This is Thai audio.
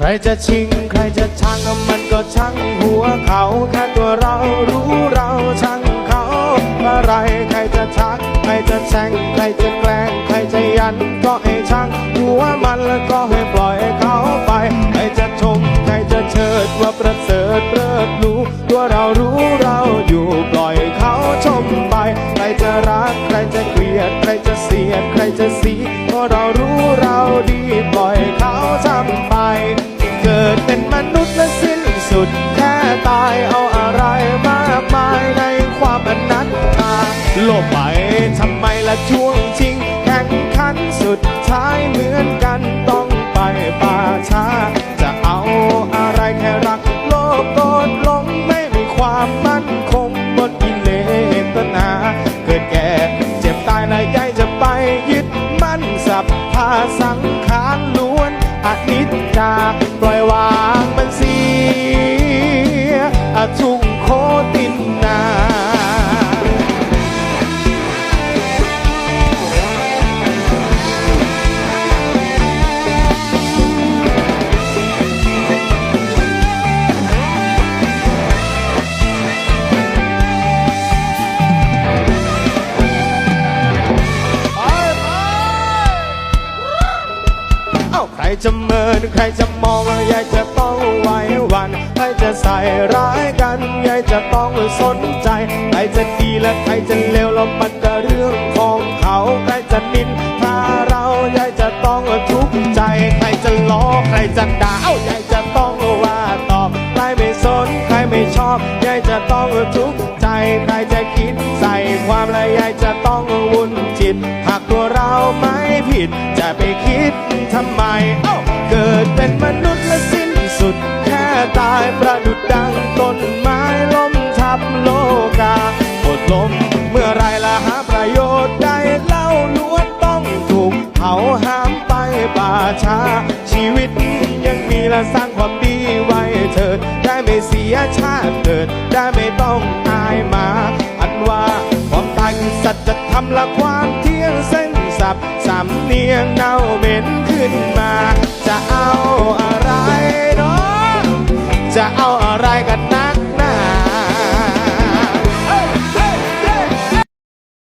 ใครจะชิง ใครจะชังมันก็ช่างหัวเขาแค่ตัวเรารู้เราช่างเขาอะไรใครจะชัก ใครจะแช่งใครจะแกล้งใครจะยันก็ให้ช่างหัวมันแล้วก็ให้ปล่อยเขาไป ใครจะชม ใครจะเชิดว่าประเสริฐเลิศรู้ตัวเรารู้เราอยู่ปล่อยเขาชมไป สุดแค่ตายเอาอะไรมากมายในความอนัตตาโลกไปทำไมละช่วงชิง แข่งขันสุดท้ายเหมือนกันต้องไปป่าช้า จะเอาอะไรแค่รักโลกโกรธหลงไม่มีความมั่นคงบนกิเลสตนาเกิดแก่เจ็บตายและยายจะไปยึดมั่นสัพพาสังขารล อนิจจาปล่อยวางมันเสียอาทุ่ง ใครจะเมินใครจะมองยายจะต้องไหว้วันใครจะใส่ร้ายกันยายจะต้องสนใจใครจะดีและใครจะเลวแล้วมันก็เรื่องของเขาใครจะนินถ้าเรายายจะต้องทุกข์ใจ ใครจะล้อใครจะด่าเอ้ายายจะต้องว่าตอบใครไม่สนใครไม่ชอบยายจะต้องทุกข์ใจ ใครจะคิดใส่ความและยายจะต้องวุ่นจิตหากตัวเรา ผิดจะไปคิดทำไมเอ้าเกิดเป็นมนุษย์และสิ้นสุด แค่ตายประดุดดังต้นไม้ล้มทับโลกาหมดลมเมื่อไรละหาประโยชน์ใดเล่าล้วนต้องถูกเผาห้ามไปป่าช้า ชีวิตยังมีและสร้างความดีไว้เถิด ได้ไม่เสียชาติเกิด ได้ไม่ต้องอายมา อันว่าความตายคือสัจธรรมและความที สับสำเนียงเน่าเหม็นขึ้นม